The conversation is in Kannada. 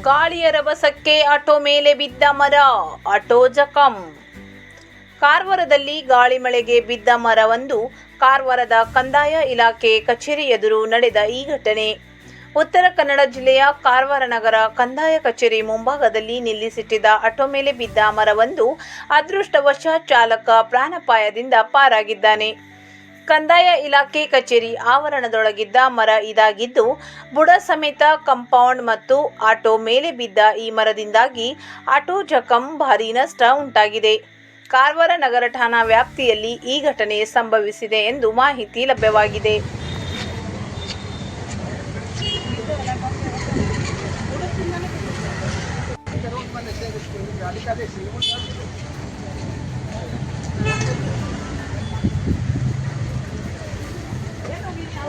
ಗಾಳಿಯ ರಭಸಕ್ಕೆ ಆಟೋ ಮೇಲೆ ಬಿದ್ದ ಮರ, ಆಟೋ ಜಖಂ. ಕಾರವಾರದಲ್ಲಿ ಗಾಳಿ ಮಳೆಗೆ ಬಿದ್ದ ಮರವೊಂದು ಕಾರವಾರದ ಕಂದಾಯ ಇಲಾಖೆ ಕಚೇರಿ ಎದುರು ನಡೆದ ಈ ಘಟನೆ. ಉತ್ತರ ಕನ್ನಡ ಜಿಲ್ಲೆಯ ಕಾರವಾರ ನಗರ ಕಂದಾಯ ಕಚೇರಿ ಮುಂಭಾಗದಲ್ಲಿ ನಿಲ್ಲಿಸಿಟ್ಟಿದ್ದ ಆಟೋ ಮೇಲೆ ಬಿದ್ದ ಮರವೊಂದು ಅದೃಷ್ಟವಶ ಚಾಲಕ ಪ್ರಾಣಾಪಾಯದಿಂದ ಪಾರಾಗಿದ್ದಾನೆ. ಕಂದಾಯ ಇಲಾಖೆ ಕಚೇರಿ ಆವರಣದೊಳಗಿದ್ದ ಮರ ಇದಾಗಿದ್ದು, ಬುಡ ಸಮೇತ ಕಂಪೌಂಡ್ ಮತ್ತು ಆಟೋ ಮೇಲೆ ಬಿದ್ದ ಈ ಮರದಿಂದಾಗಿ ಆಟೋ ಜಖಂ ಭಾರೀ ನಷ್ಟ ಉಂಟಾಗಿದೆ. ಕಾರವಾರ ನಗರ ಠಾಣಾ ವ್ಯಾಪ್ತಿಯಲ್ಲಿ ಈ ಘಟನೆ ಸಂಭವಿಸಿದೆ ಎಂದು ಮಾಹಿತಿ ಲಭ್ಯವಾಗಿದೆ.